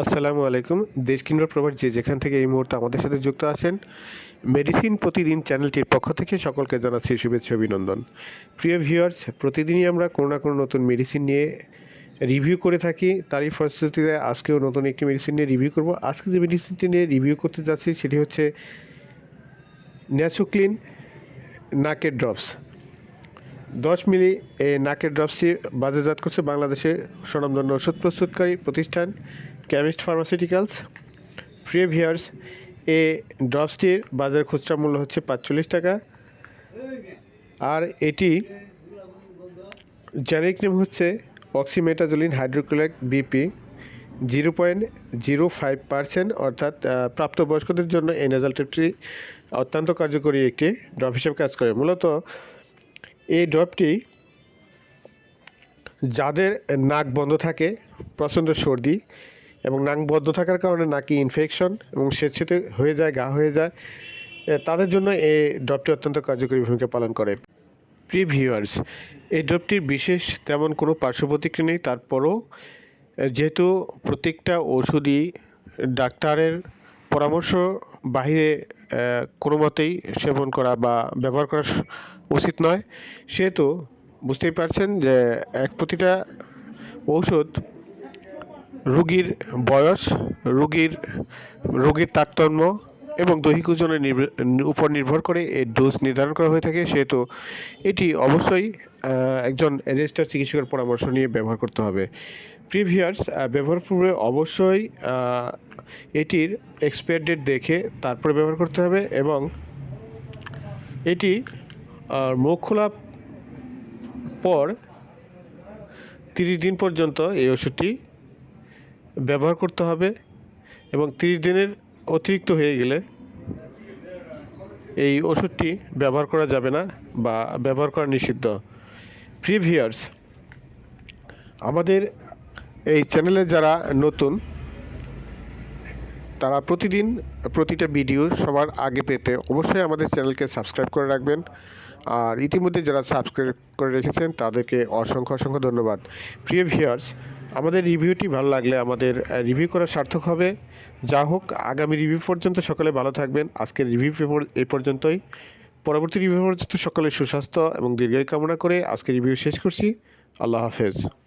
আসসালামু আলাইকুম। দেশ কিংবা প্রবাস যে যেখান থেকে এই মুহূর্তে আমাদের সাথে যুক্ত আছেন মেডিসিন প্রতিদিন চ্যানেলটির পক্ষ থেকে সকলকে জানাচ্ছি শুভেচ্ছা, অভিনন্দন। প্রিয় ভিউয়ার্স প্রতিদিনই আমরা কোনো না কোনো নতুন মেডিসিন নিয়ে রিভিউ করে থাকি। তারই ফলশ্রুতিতে আজকেও নতুন একটি মেডিসিন নিয়ে রিভিউ করব। আজকে যে মেডিসিনটি নিয়ে রিভিউ করতে যাচ্ছি, সেটি হচ্ছে ন্যাচোক্লিন নাকের ড্রপস দশ মিলি এই নাকের ড্রপসটি বাজারজাত করছে বাংলাদেশের স্বনামধন্য ওষুধ প্রস্তুতকারী প্রতিষ্ঠান কেমিস্ট ফার্মাসিউটিক্যালস। ফ্রি ভিয়ার্স এ ড্রপসটির বাজার খুচরা মূল্য হচ্ছে পাঁচচল্লিশ টাকা। আর এটি জেনেরিক নেম হচ্ছে oxymetazoline hydrochloride BP zero point zero five percent অর্থাৎ প্রাপ্তবয়স্কদের জন্য এই নেজাল টেপটি অত্যন্ত কার্যকরী একটি ড্রপ হিসেবে কাজ করে। মূলত এই ড্রপটি যাদের নাক বন্ধ থাকে, প্রচণ্ড সর্দি এবং নাক বন্ধ থাকার কারণে নাকি ইনফেকশন এবং স্বেচ্ছেতে হয়ে যায়, গা হয়ে যায় তাদের জন্য এই ড্রপটি অত্যন্ত কার্যকরী ভূমিকা পালন করে। প্রি ভিউয়ার্স এই ড্রপটির বিশেষ তেমন কোনো পার্শ্ব প্রতিক্রিয়া নেই, তারপরও যেহেতু প্রত্যেকটা ওষুধই ডাক্তারের পরামর্শ বাহিরে কোনো মতেই সেবন করা বা ব্যবহার করা উচিত নয়। সেহেতু বুঝতেই পারছেন যে এক প্রতিটা ঔষধ রোগীর বয়স, রোগীর রোগীর তারতম্য এবং দৈহিক ওজনের উপর নির্ভর করে এই ডোজ নির্ধারণ করা হয়ে থাকে। সেহেতু এটি অবশ্যই একজন রেজিস্টার চিকিৎসকের পরামর্শ নিয়ে ব্যবহার করতে হবে। প্রিভিয়ার্স ব্যবহার পূর্বে অবশ্যই এটির এক্সপায়ার ডেট দেখে তারপরে ব্যবহার করতে হবে এবং এটি মুখ খোলা পর তিরিশ দিন পর্যন্ত এই ওষুধটি ব্যবহার করতে হবে এবং তিরিশ দিনের অতিরিক্ত হয়ে গেলে এই ওষুধটি ব্যবহার করা যাবে না বা ব্যবহার করা নিষিদ্ধ। প্রিভিয়ার্স আমাদের এই চ্যানেলে যারা নতুন, তারা প্রতিদিন প্রতিটা ভিডিও সবার আগে পেতে অবশ্যই আমাদের চ্যানেলকে সাবস্ক্রাইব করে রাখবেন। আর ইতিমধ্যে যারা সাবস্ক্রাইব করে রেখেছেন, তাদেরকে অসংখ্য অসংখ্য ধন্যবাদ। প্রিয় ভিউয়ার্স আমাদের রিভিউটি ভালো লাগলে আমাদের রিভিউ করা সার্থক হবে। যা হোক, আগামী রিভিউ পর্যন্ত সকলে ভালো থাকবেন। আজকের রিভিউ এ পর্যন্তই। পরবর্তী রিভিউ পর্যন্ত সকলে সুস্বাস্থ্য এবং দীর্ঘায়ু কামনা করে আজকের রিভিউ শেষ করছি। আল্লাহ হাফেজ।